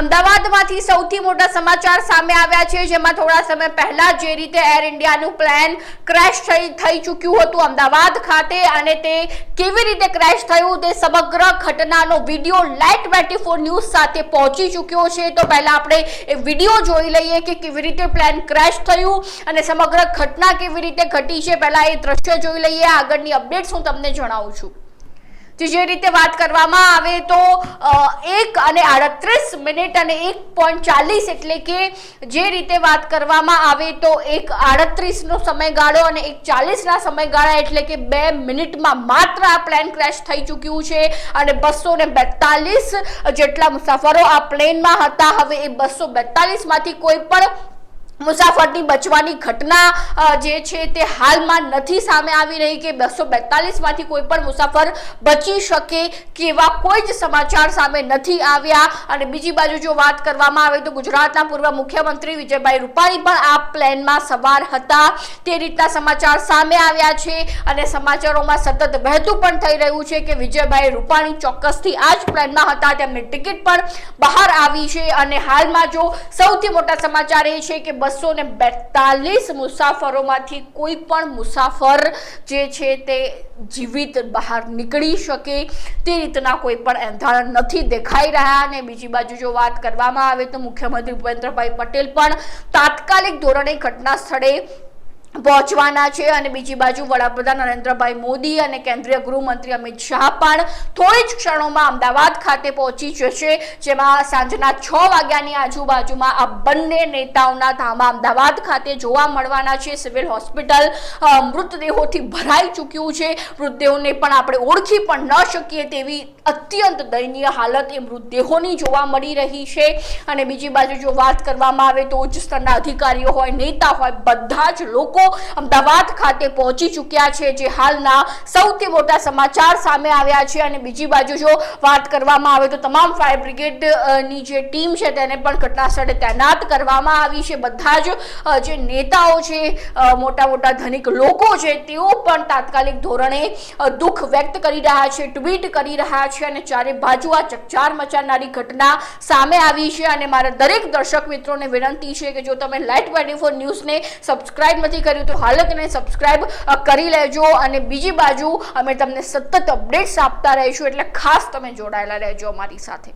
અમદાવાદમાંથી સૌથી મોટા સમાચાર સામે આવ્યા છે, જેમાં થોડા સમય પહેલા જે રીતે એર ઇન્ડિયાનું પ્લેન ક્રેશ થઈ થઈ ચૂક્યું હતું અમદાવાદ ખાતે અને તે કેવી રીતે ક્રેશ થયું તે સમગ્ર ઘટનાનો video light twenty four news સાથે પહોંચી ચૂક્યો છે. તો પહેલા આપણે એ વીડિયો જોઈ લઈએ કે કેવી રીતે પ્લેન ક્રેશ થયું અને સમગ્ર ઘટના કેવી રીતે ઘટી છે. પહેલા એ દ્રશ્ય જોઈ લઈએ. આગળની અપડેટ્સ હું તમને જણાવું છું. જે રીતે વાત કરવામાં આવે તો એક અને આડત્રીસ મિનિટ અને એક પોઈન્ટ ચાલીસ એટલે કે જે રીતે વાત કરવામાં આવે તો એક આડત્રીસનો સમયગાળો અને એક ચાલીસના સમયગાળા એટલે કે બે મિનિટમાં માત્ર આ પ્લેન ક્રેશ થઈ ચૂક્યું છે અને બસો ને બેતાલીસ જેટલા મુસાફરો આ પ્લેનમાં હતા. હવે એ બસો બેતાલીસમાંથી કોઈ પણ મુસાફરની બચવાની ઘટના જે છે તે હાલમાં નથી સામે આવી રહી કે બસો બેતાલીસમાંથી કોઈ પણ મુસાફર બચી શકે કેવા કોઈ જ સમાચાર સામે નથી આવ્યા. અને બીજી બાજુ જો વાત કરવામાં આવે તો ગુજરાતના પૂર્વ મુખ્યમંત્રી વિજયભાઈ રૂપાણી પણ આ પ્લેનમાં સવાર હતા. તે રીતના સમાચાર સામે આવ્યા છે અને સમાચારોમાં સતત વહેતું પણ થઈ રહ્યું છે કે વિજયભાઈ રૂપાણી ચોક્કસથી આ જ પ્લેનમાં હતા. તેમની ટિકિટ પણ બહાર આવી છે અને હાલમાં જો સૌથી મોટા સમાચાર એ છે કે બસો ને બેતાલીસ મુસાફરોમાંથી કોઈ પણ મુસાફર જે છે તે જીવિત બહાર નીકળી શકે તે રીતના કોઈ પણ એંધાણ નથી દેખાઈ રહ્યા અને બીજી બાજુ જો વાત કરવામાં આવે તો મુખ્યમંત્રી ભૂપેન્દ્રભાઈ પટેલ પણ તાત્કાલિક ધોરણે ઘટના સ્થળે પહોંચવાના છે અને બીજી બાજુ વડાપ્રધાન નરેન્દ્રભાઈ મોદી અને કેન્દ્રીય ગૃહમંત્રી અમિત શાહ પણ થોડી જ ક્ષણોમાં અમદાવાદ ખાતે પહોંચી જશે, જેમાં સાંજના છ વાગ્યાની આજુબાજુમાં આ બંને નેતાઓના ધામા અમદાવાદ ખાતે જોવા મળવાના છે. સિવિલ હોસ્પિટલ મૃતદેહોથી ભરાઈ ચૂક્યું છે. મૃતદેહોને પણ આપણે ઓળખી પણ ન શકીએ તેવી અત્યંત દયનીય હાલત એ મૃતદેહોની જોવા મળી રહી છે. અને બીજી બાજુ જો વાત કરવામાં આવે તો ઉચ્ચ સ્તરના અધિકારીઓ હોય, નેતા હોય, બધા જ લોકો અમદાવાદ ખાતે પહોંચી ચૂક્યા છે, જે હાલના સૌથી મોટા સમાચાર સામે આવ્યા છે. અને બીજી બાજુ જો વાત કરવામાં આવે તો તમામ ફાયર બ્રિગેડની જે ટીમ છે તેને પણ ઘટના સ્થળે તૈનાત કરવામાં આવી છે. બધા જ જે નેતાઓ છે મોટા મોટા ધનિક લોકો છે, તેઓ પણ તાત્કાલિક ધોરણે દુઃખ વ્યક્ત કરી રહ્યા છે, ટ્વીટ કરી રહ્યા છે અને ચારે બાજુ આ ચકચાર મચાનારી ઘટના સામે આવી છે. અને મારા દરેક દર્શક મિત્રોને વિનંતી છે કે જો તમે લાઇટ ટ્વેન્ટી ફોર ન્યૂઝને સબસ્ક્રાઇબ નથી કર્યું તો હાલ તેને સબસ્ક્રાઇબ કરી લેજો અને બીજી બાજુ અમે તમને સતત અપડેટ્સ આપતા રહીશું. એટલે ખાસ તમે જોડાયેલા રહેજો અમારી સાથે.